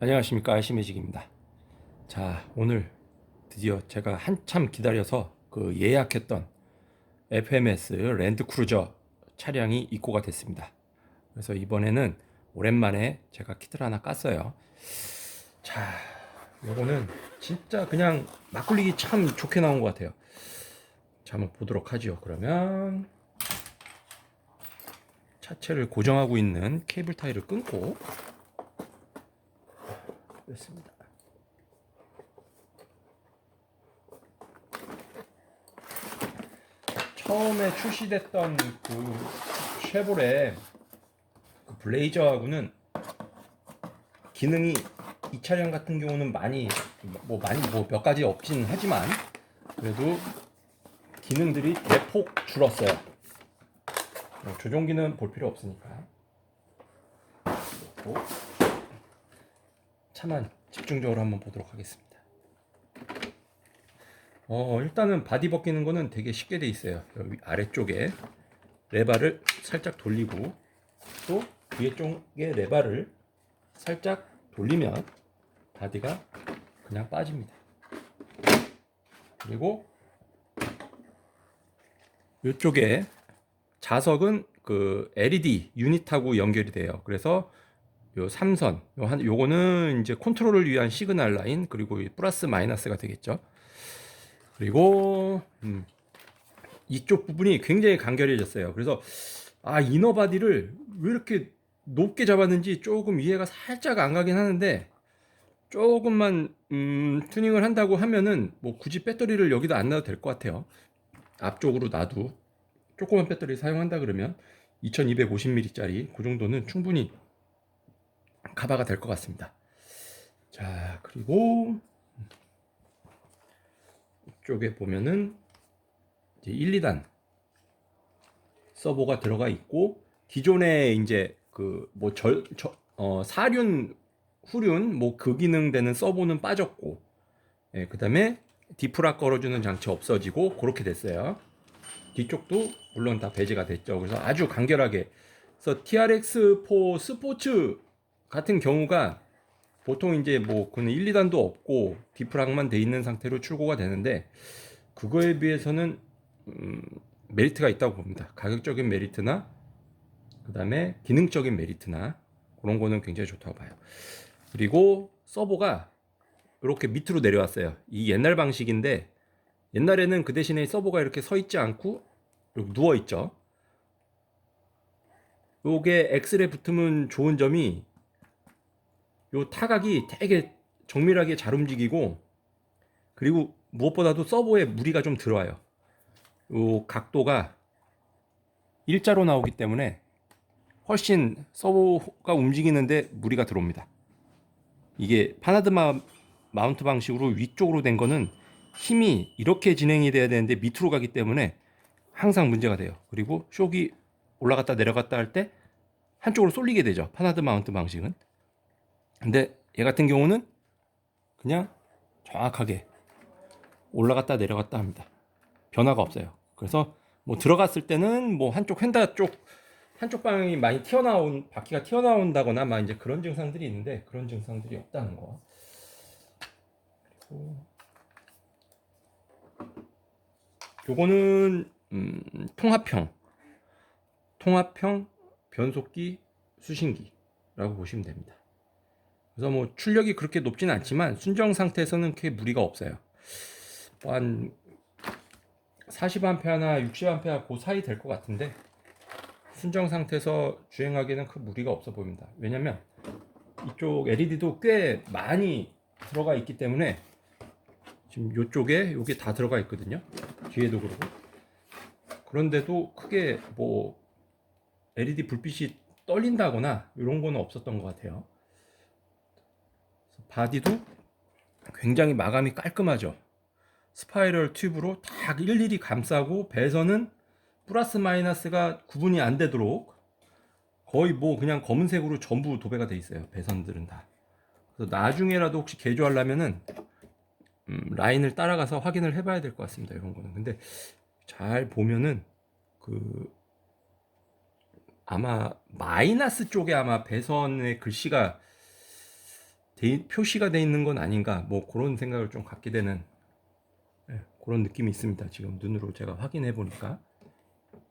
안녕하십니까 알시매직입니다. 자 오늘 드디어 제가 한참 기다려서 그 예약했던 FMS 랜드크루저 차량이 입고가 됐습니다. 그래서 이번에는 오랜만에 제가 키트를 하나 깠어요. 자 요거는 진짜 그냥 막 굴리기 참 좋게 나온 것 같아요. 자 한번 보도록 하죠. 그러면 차체를 고정하고 있는 케이블 타이를 끊고 뺐습니다. 처음에 출시됐던 그 쉐보레 그 블레이저하고는 기능이 이 차량 같은 경우는 많이 뭐 많이 뭐 몇 가지 없진 하지만 그래도 기능들이 대폭 줄었어요. 뭐 조종기는 볼 필요 없으니까. 그리고 차만 집중적으로 한번 보도록 하겠습니다. 어, 일단은 바디 벗기는 거는 되게 쉽게 돼 있어요. 여기 아래쪽에 레바를 살짝 돌리고 또 위에 쪽에 레바를 살짝 돌리면 바디가 그냥 빠집니다. 그리고 이쪽에 자석은 그 LED 유닛하고 연결이 돼요. 그래서 요 삼선, 요 한, 요거는 이제 컨트롤을 위한 시그널 라인, 그리고 이 플러스 마이너스가 되겠죠. 그리고, 음, 이쪽 부분이 굉장히 간결해졌어요. 그래서, 아, 이너 바디를 왜 이렇게 높게 잡았는지 조금 이해가 살짝 안 가긴 하는데, 조금만, 음, 튜닝을 한다고 하면은, 뭐 굳이 배터리를 여기다 안 놔도 될 것 같아요. 앞쪽으로 놔도, 조그만 배터리 사용한다 그러면, 2250mAh짜리, 그 정도는 충분히 카바가 될 것 같습니다. 자, 그리고 이쪽에 보면은 이제 1, 2단 서버가 들어가 있고 기존에 이제 그뭐절 어, 사륜 후륜 뭐 그 기능 되는 서버는 빠졌고 예, 그다음에 디프라 걸어주는 장치 없어지고 그렇게 됐어요. 뒤쪽도 물론 다 배제가 됐죠. 그래서 아주 간결하게 그래서 TRX4 스포츠 같은 경우가 보통 이제 뭐 그는 1, 2단도 없고 디프락만 돼 있는 상태로 출고가 되는데 그거에 비해서는 음, 메리트가 있다고 봅니다. 가격적인 메리트나 그다음에 기능적인 메리트나 그런 거는 굉장히 좋다고 봐요. 그리고 서버가 이렇게 밑으로 내려왔어요. 이 옛날 방식인데 옛날에는 그 대신에 서버가 이렇게 서 있지 않고 누워 있죠. 요게 엑셀에 붙으면 좋은 점이 요 타각이 되게 정밀하게 잘 움직이고 그리고 무엇보다도 서버에 무리가 좀 들어와요. 요 각도가 일자로 나오기 때문에 훨씬 서버가 움직이는데 무리가 들어옵니다. 이게 파나드마 마운트 방식으로 위쪽으로 된 거는 힘이 이렇게 진행이 돼야 되는데 밑으로 가기 때문에 항상 문제가 돼요. 그리고 쇼기 올라갔다 내려갔다 할 때 한쪽으로 쏠리게 되죠. 파나드 마운트 방식은. 근데 얘 같은 경우는 그냥 정확하게 올라갔다 내려갔다 합니다. 변화가 없어요. 그래서 뭐 들어갔을 때는 뭐 한쪽 휀다 쪽 한쪽 방향이 많이 튀어나온 바퀴가 튀어나온다거나 막 이제 그런 증상들이 있는데 그런 증상들이 없다는 거. 그리고 요거는 음, 통합형 통합형 변속기 수신기라고 보시면 됩니다. 그래서 뭐 출력이 그렇게 높지는 않지만 순정 상태에서는 크게 무리가 없어요. 뭐한 40A나 60A 그 사이 될 것 같은데 순정 상태에서 주행하기에는 큰 무리가 없어 보입니다. 왜냐면 이쪽 LED도 꽤 많이 들어가 있기 때문에 지금 이쪽에 여기 다 들어가 있거든요. 뒤에도 그러고 그런데도 크게 뭐 LED 불빛이 떨린다거나 이런 거는 없었던 것 같아요. 바디도 굉장히 마감이 깔끔하죠. 스파이럴 튜브로 딱 일일이 감싸고 배선은 플러스 마이너스가 구분이 안 되도록 거의 뭐 그냥 검은색으로 전부 도배가 돼 있어요. 배선들은 다. 그래서 나중에라도 혹시 개조하려면은 음, 라인을 따라가서 확인을 해봐야 될 것 같습니다. 이런 거는. 근데 잘 보면은 그 아마 마이너스 쪽에 아마 배선의 글씨가 돼- 표시가 돼 있는 건 아닌가 뭐 그런 생각을 좀 갖게 되는 예, 그런 느낌이 있습니다. 지금 눈으로 제가 확인해 보니까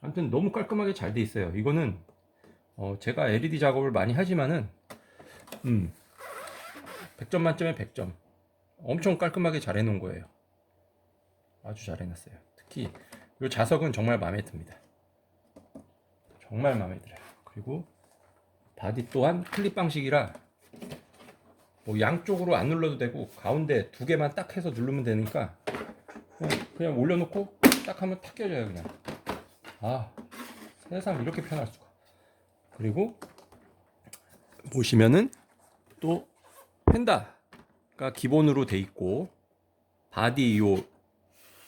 아무튼 너무 깔끔하게 잘 돼 있어요. 이거는 어, 제가 LED 작업을 많이 하지만은 음 100점 만점에 100점 엄청 깔끔하게 잘 해놓은 거예요. 아주 잘 해놨어요. 특히 이 자석은 정말 마음에 듭니다. 정말 마음에 들어요. 그리고 바디 또한 클립 방식이라 뭐 양쪽으로 안 눌러도 되고 가운데 두 개만 딱 해서 누르면 되니까 그냥, 그냥 올려놓고 딱 하면 탁 껴져요 그냥 아 세상 이렇게 편할 수가 그리고 보시면은 또 펜다가 기본으로 돼 있고 바디 요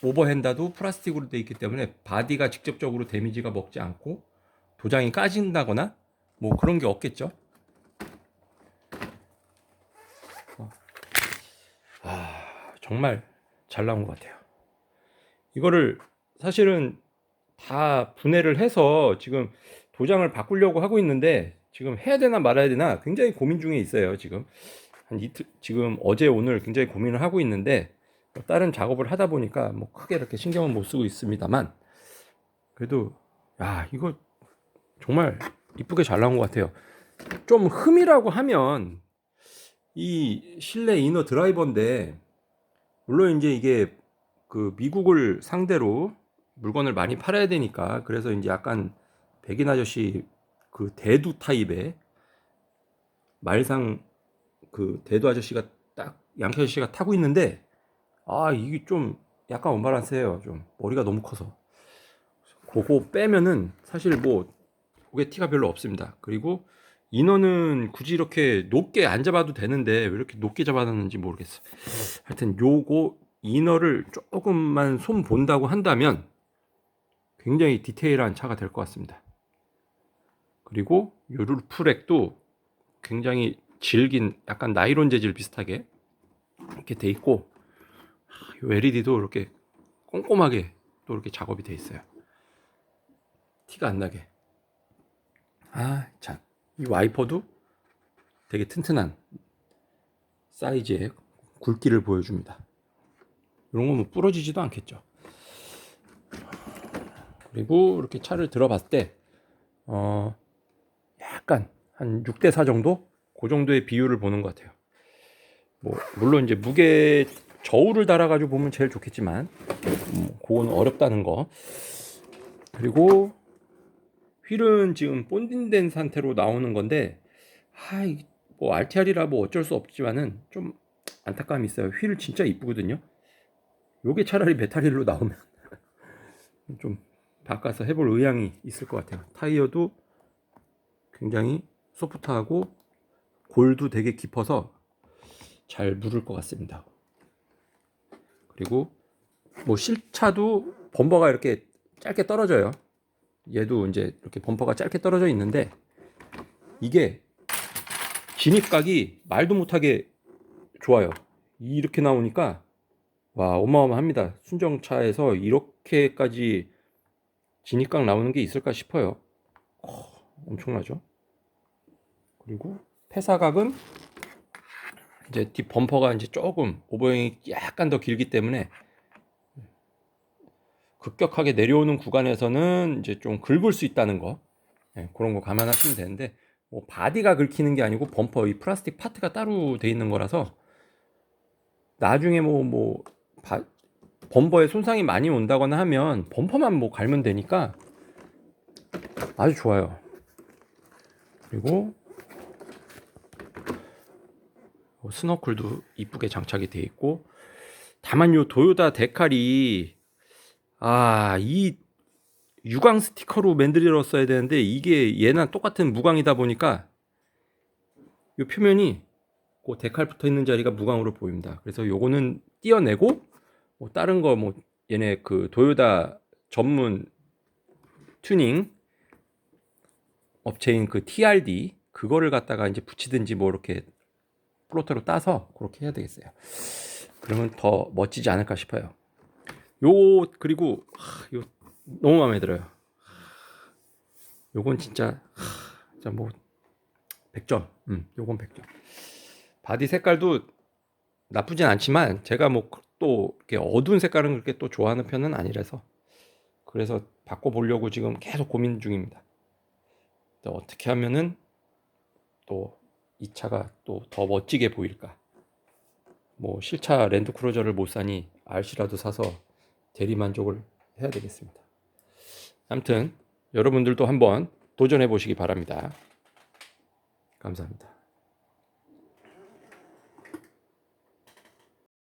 오버핸다도 플라스틱으로 돼 있기 때문에 바디가 직접적으로 데미지가 먹지 않고 도장이 까진다거나 뭐 그런 게 없겠죠. 어. 아 정말 잘 나온 것 같아요. 이거를 사실은 다 분해를 해서 지금 도장을 바꾸려고 하고 있는데 지금 해야 되나 말아야 되나 굉장히 고민 중에 있어요. 지금 한 이틀 지금 어제 오늘 굉장히 고민을 하고 있는데 뭐 다른 작업을 하다 보니까 뭐 크게 이렇게 신경은 못 쓰고 있습니다만 그래도 야 이거 정말 이쁘게 잘 나온 것 같아요. 좀 흠이라고 하면 이 실내 이너 드라이버인데 물론 이제 이게 그 미국을 상대로 물건을 많이 팔아야 되니까 그래서 이제 약간 백인 아저씨 그 대두 타입의 말상 그 대두 아저씨가 딱 양키 아저씨가 타고 있는데 아 이게 좀 약간 언밸런스해요 좀. 머리가 너무 커서. 그거 빼면은 사실 뭐 그게 티가 별로 없습니다. 그리고 인어는 굳이 이렇게 높게 안 잡아도 되는데 왜 이렇게 높게 잡아놨는지 모르겠어 하여튼 요거 이너를 조금만 손 본다고 한다면 굉장히 디테일한 차가 될 것 같습니다. 그리고 요 루프렉도 굉장히 질긴 약간 나이론 재질 비슷하게 이렇게 돼 있고 요 LED도 이렇게 꼼꼼하게 또 이렇게 작업이 돼 있어요. 티가 안 나게. 아, 참. 이 와이퍼도 되게 튼튼한 사이즈의 굵기를 보여줍니다. 이런 거뭐 부러지지도 않겠죠. 그리고 이렇게 차를 들어봤을 때, 어, 약간 한 6대4 정도? 그 정도의 비율을 보는 것 같아요. 뭐, 물론 이제 무게 저울을 달아가지고 보면 제일 좋겠지만, 음, 그건 어렵다는 거. 그리고 휠은 지금 본딩된 상태로 나오는 건데, 아, 이- 뭐 RTR이라 뭐 어쩔 수 없지만은 좀 안타까움이 있어요. 휠 진짜 이쁘거든요. 요게 차라리 메탈 휠로 나오면 좀 바꿔서 해볼 의향이 있을 것 같아요. 타이어도 굉장히 소프트하고 골도 되게 깊어서 잘 물을 것 같습니다. 그리고 뭐 실차도 범퍼가 이렇게 짧게 떨어져요. 얘도 이제 이렇게 범퍼가 짧게 떨어져 있는데 이게 진입각이 말도 못하게 좋아요. 이렇게 나오니까 와 어마어마합니다. 순정차에서 이렇게까지 진입각 나오는 게 있을까 싶어요. 어, 엄청나죠? 그리고 폐사각은 이제 뒷 범퍼가 이제 조금 오버행이 약간 더 길기 때문에 급격하게 내려오는 구간에서는 이제 좀 긁을 수 있다는 거 예, 그런 거 감안하시면 되는데 뭐 바디가 긁히는 게 아니고 범퍼 이 플라스틱 파트가 따로 돼 있는 거라서 나중에 뭐뭐 범퍼에 손상이 많이 온다거나 하면 범퍼만 뭐 갈면 되니까 아주 좋아요. 그리고 뭐 스노클도 이쁘게 장착이 돼 있고 다만 요 도요타 데칼이 아 이 유광 스티커로 만들었어야 되는데 이게 얘랑 똑같은 무광이다 보니까 요 표면이 그 데칼 붙어 있는 자리가 무광으로 보입니다. 그래서 요거는 띄어내고 뭐 다른 거 뭐 얘네 그 도요타 전문 튜닝 업체인 그 TRD 그거를 갖다가 이제 붙이든지 뭐 이렇게 플로터로 따서 그렇게 해야 되겠어요. 그러면 더 멋지지 않을까 싶어요. 요 그리고 하, 요 너무 마음에 들어요. 요건 진짜 하, 진짜 뭐 100점. 음, 요건 100점. 바디 색깔도 나쁘진 않지만 제가 뭐 또 이렇게 어두운 색깔은 그렇게 또 좋아하는 편은 아니라서 그래서 바꿔 보려고 지금 계속 고민 중입니다. 또 어떻게 하면은 또 이 차가 또 더 멋지게 보일까? 뭐 실차 랜드크루저를 못 사니 RC라도 사서 대리 만족을 해야 되겠습니다. 아무튼 여러분들도 한번 도전해 보시기 바랍니다. 감사합니다.